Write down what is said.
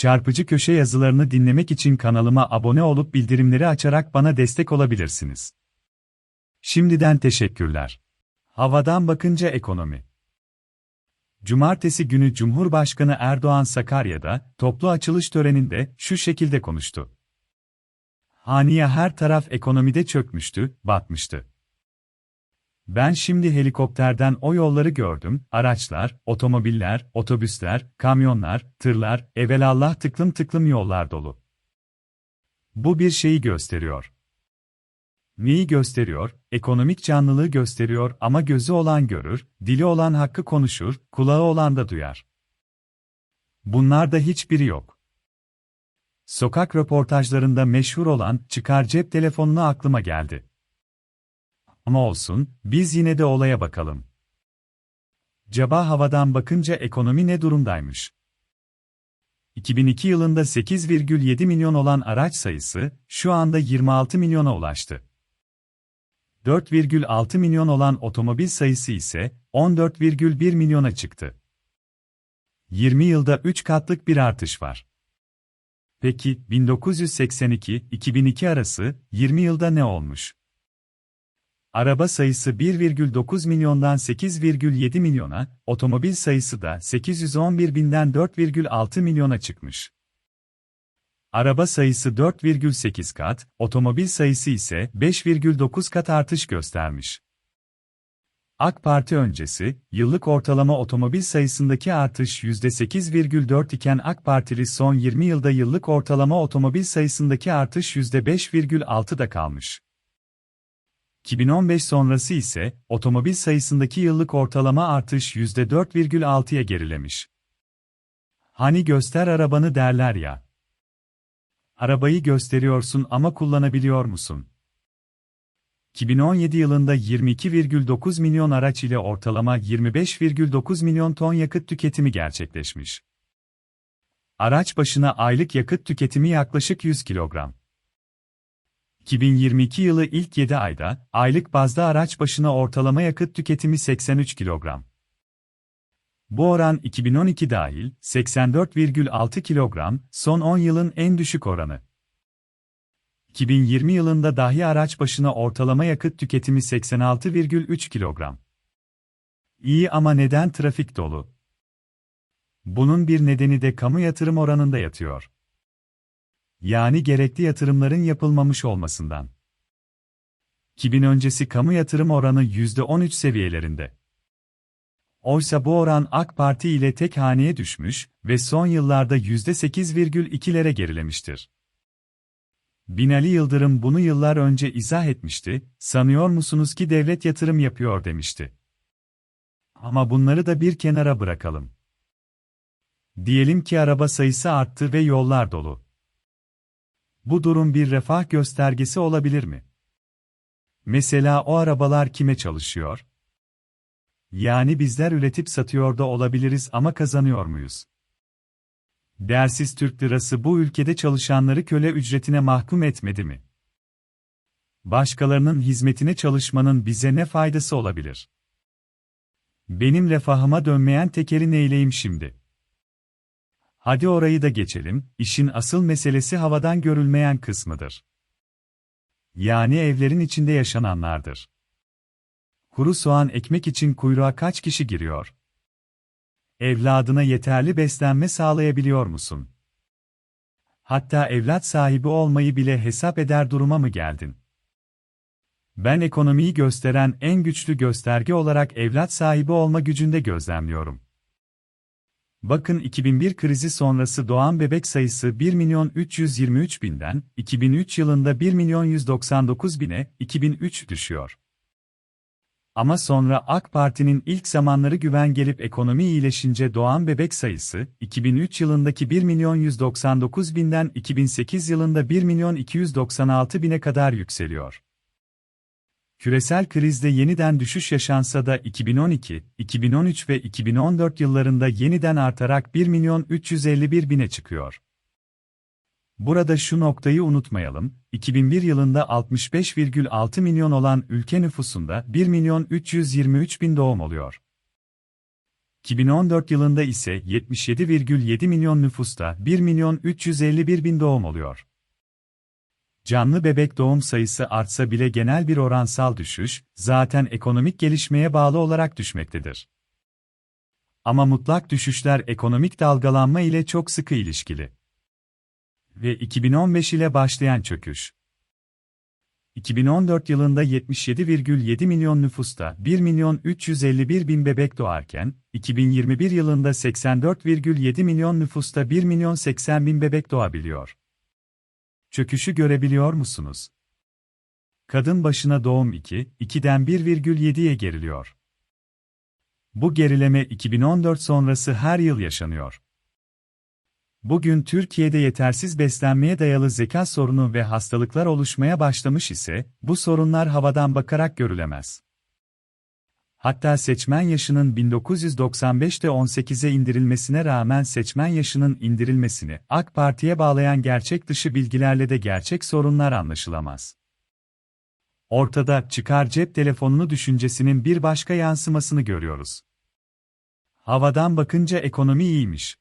Çarpıcı köşe yazılarını dinlemek için kanalıma abone olup bildirimleri açarak bana destek olabilirsiniz. Şimdiden teşekkürler. Havadan bakınca ekonomi. Cumartesi günü Cumhurbaşkanı Erdoğan Sakarya'da toplu açılış töreninde şu şekilde konuştu. Haniye her taraf ekonomide çökmüştü, batmıştı. Ben şimdi helikopterden o yolları gördüm, araçlar, otomobiller, otobüsler, kamyonlar, tırlar, evelallah tıklım tıklım yollar dolu. Bu bir şeyi gösteriyor. Neyi gösteriyor? Ekonomik canlılığı gösteriyor ama gözü olan görür, dili olan hakkı konuşur, kulağı olan da duyar. Bunlarda hiçbiri yok. Sokak röportajlarında meşhur olan çıkar cep telefonunu aklıma geldi. Ama olsun, biz yine de olaya bakalım. Caba havadan bakınca ekonomi ne durumdaymış? 2002 yılında 8,7 milyon olan araç sayısı, şu anda 26 milyona ulaştı. 4,6 milyon olan otomobil sayısı ise 14,1 milyona çıktı. 20 yılda 3 katlık bir artış var. Peki 1982-2002 arası 20 yılda ne olmuş? Araba sayısı 1,9 milyondan 8,7 milyona, otomobil sayısı da 811 binden 4,6 milyona çıkmış. Araba sayısı 4,8 kat, otomobil sayısı ise 5,9 kat artış göstermiş. AK Parti öncesi, yıllık ortalama otomobil sayısındaki artış %8,4 iken AK Partili son 20 yılda yıllık ortalama otomobil sayısındaki artış %5,6'da kalmış. 2015 sonrası ise, otomobil sayısındaki yıllık ortalama artış %4,6'ya gerilemiş. Hani göster arabanı derler ya. Arabayı gösteriyorsun ama kullanabiliyor musun? 2017 yılında 22,9 milyon araç ile ortalama 25,9 milyon ton yakıt tüketimi gerçekleşmiş. Araç başına aylık yakıt tüketimi yaklaşık 100 kilogram. 2022 yılı ilk 7 ayda, aylık bazda araç başına ortalama yakıt tüketimi 83 kilogram. Bu oran 2012 dahil 84,6 kilogram, son 10 yılın en düşük oranı. 2020 yılında dahi araç başına ortalama yakıt tüketimi 86,3 kilogram. İyi ama neden trafik dolu? Bunun bir nedeni de kamu yatırım oranında yatıyor. Yani gerekli yatırımların yapılmamış olmasından. 2000 öncesi kamu yatırım oranı %13 seviyelerinde. Oysa bu oran AK Parti ile tek haneye düşmüş ve son yıllarda %8,2'lere gerilemiştir. Binali Yıldırım bunu yıllar önce izah etmişti, sanıyor musunuz ki devlet yatırım yapıyor demişti. Ama bunları da bir kenara bırakalım. Diyelim ki araba sayısı arttı ve yollar dolu. Bu durum bir refah göstergesi olabilir mi? Mesela o arabalar kime çalışıyor? Yani bizler üretip satıyor da olabiliriz ama kazanıyor muyuz? Değersiz Türk lirası bu ülkede çalışanları köle ücretine mahkum etmedi mi? Başkalarının hizmetine çalışmanın bize ne faydası olabilir? Benim refahıma dönmeyen tekeri neyleyim şimdi? Hadi orayı da geçelim, işin asıl meselesi havadan görülmeyen kısmıdır. Yani evlerin içinde yaşananlardır. Kuru soğan ekmek için kuyruğa kaç kişi giriyor? Evladına yeterli beslenme sağlayabiliyor musun? Hatta evlat sahibi olmayı bile hesap eder duruma mı geldin? Ben ekonomiyi gösteren en güçlü gösterge olarak evlat sahibi olma gücünde gözlemliyorum. Bakın 2001 krizi sonrası doğan bebek sayısı 1 milyon 323 binden, 2003 yılında 1 milyon 199 bine, 2003 düşüyor. Ama sonra AK Parti'nin ilk zamanları güven gelip ekonomi iyileşince doğan bebek sayısı, 2003 yılındaki 1 milyon 199 binden 2008 yılında 1 milyon 296 bine kadar yükseliyor. Küresel krizde yeniden düşüş yaşansa da 2012, 2013 ve 2014 yıllarında yeniden artarak 1 milyon 351 bine çıkıyor. Burada şu noktayı unutmayalım, 2001 yılında 65,6 milyon olan ülke nüfusunda 1 milyon 323 bin doğum oluyor. 2014 yılında ise 77,7 milyon nüfusta 1 milyon 351 bin doğum oluyor. Canlı bebek doğum sayısı artsa bile genel bir oransal düşüş, zaten ekonomik gelişmeye bağlı olarak düşmektedir. Ama mutlak düşüşler ekonomik dalgalanma ile çok sıkı ilişkili. Ve 2015 ile başlayan çöküş. 2014 yılında 77,7 milyon nüfusta 1 milyon 351 bin bebek doğarken, 2021 yılında 84,7 milyon nüfusta 1 milyon 80 bin bebek doğabiliyor. Çöküşü görebiliyor musunuz? Kadın başına doğum 2, 2'den 1,7'ye geriliyor. Bu gerileme 2014 sonrası her yıl yaşanıyor. Bugün Türkiye'de yetersiz beslenmeye dayalı zeka sorunu ve hastalıklar oluşmaya başlamış ise, bu sorunlar havadan bakarak görülemez. Hatta seçmen yaşının 1995'te 18'e indirilmesine rağmen seçmen yaşının indirilmesini AK Parti'ye bağlayan gerçek dışı bilgilerle de gerçek sorunlar anlaşılamaz. Ortada çıkar cep telefonunu düşüncesinin bir başka yansımasını görüyoruz. Havadan bakınca ekonomi iyiymiş.